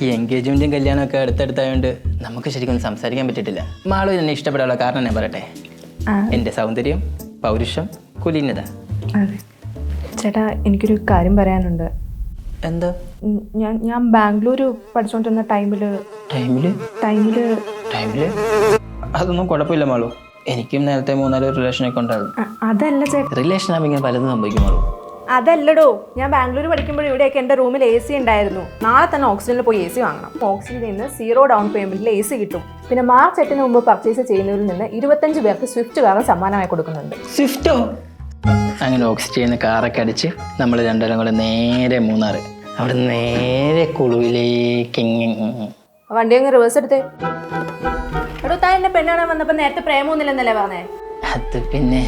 ഈ എൻഗേജ്മെന്റും കല്യാണമൊക്കെ അടുത്തടുത്തായതുകൊണ്ട് നമുക്ക് ശരിക്കും സംസാരിക്കാൻ പറ്റിയിട്ടില്ല. മാളു എന്നെ ഇഷ്ടപ്പെടാനുള്ള കാരണം ഞാൻ പറയട്ടെ? എന്റെ എന്റെ സൗന്ദര്യം പൗരുഷം കുലീനത. ചേട്ടാ എനിക്കൊരു കാര്യം പറയാനുണ്ട്. എന്താ? ഞാൻ ഞാൻ ബാംഗ്ലൂർ പഠിച്ചുകൊണ്ടിരുന്ന ടൈമിൽ ടൈമിൽ? ടൈമിൽ ടൈമിൽ? അതൊന്നും കുഴപ്പമില്ല മാളു. എനിക്കും നേരത്തെ മൂന്നാൽ റിലേഷനൊക്കെ ഉണ്ടായിരുന്നു. അതല്ല ചേട്ടാ. റിലേഷൻ ആകുമ്പോൾ ഇങ്ങനെ പലതും സംഭവിക്കും മാളു. അതല്ലടോ ഞാൻ ബാംഗ്ലൂർ പഠിക്കുമ്പോൾ ഇവിടെയൊക്കെ എന്റെ റൂമിൽ എ സി ഉണ്ടായിരുന്നു. നാളെ തന്നെ ഓക്സിജനിൽ പോയി എ സി വാങ്ങണം. ഓക്സിജനിൽ നിന്ന് സീറോ ഡൗൺ പേയ്മെന്റിൽ എ സി കിട്ടും. പിന്നെ മാർച്ച് എട്ടിന് മുമ്പ് പർച്ചേസ് ചെയ്യുന്നവരിൽ നിന്ന് ഇരുപത്തഞ്ച് പേർക്ക് സ്വിഫ്റ്റ് കാറും സമ്മാനമായി കൊടുക്കുന്നുണ്ട്. സ്വിഫ്റ്റോ അങ്ങനെ ഓക്സിജൻ കാറൊക്കെ അടിച്ച് നമ്മൾ രണ്ടുപേരും കൂടെ നേരെ മൂന്നാറ്. അവിടെ നേരെ കുളുവിലേക്ക് വണ്ടി അങ്ങ് റിവേഴ്സ് എടുത്തേ. എടോ താൻ എന്നെ പെണ്ണാണാൻ വന്നപ്പോൾ നേരത്തെ പ്രേമൊന്നുമില്ലെന്നല്ലേ പറഞ്ഞേ? അത് പിന്നെ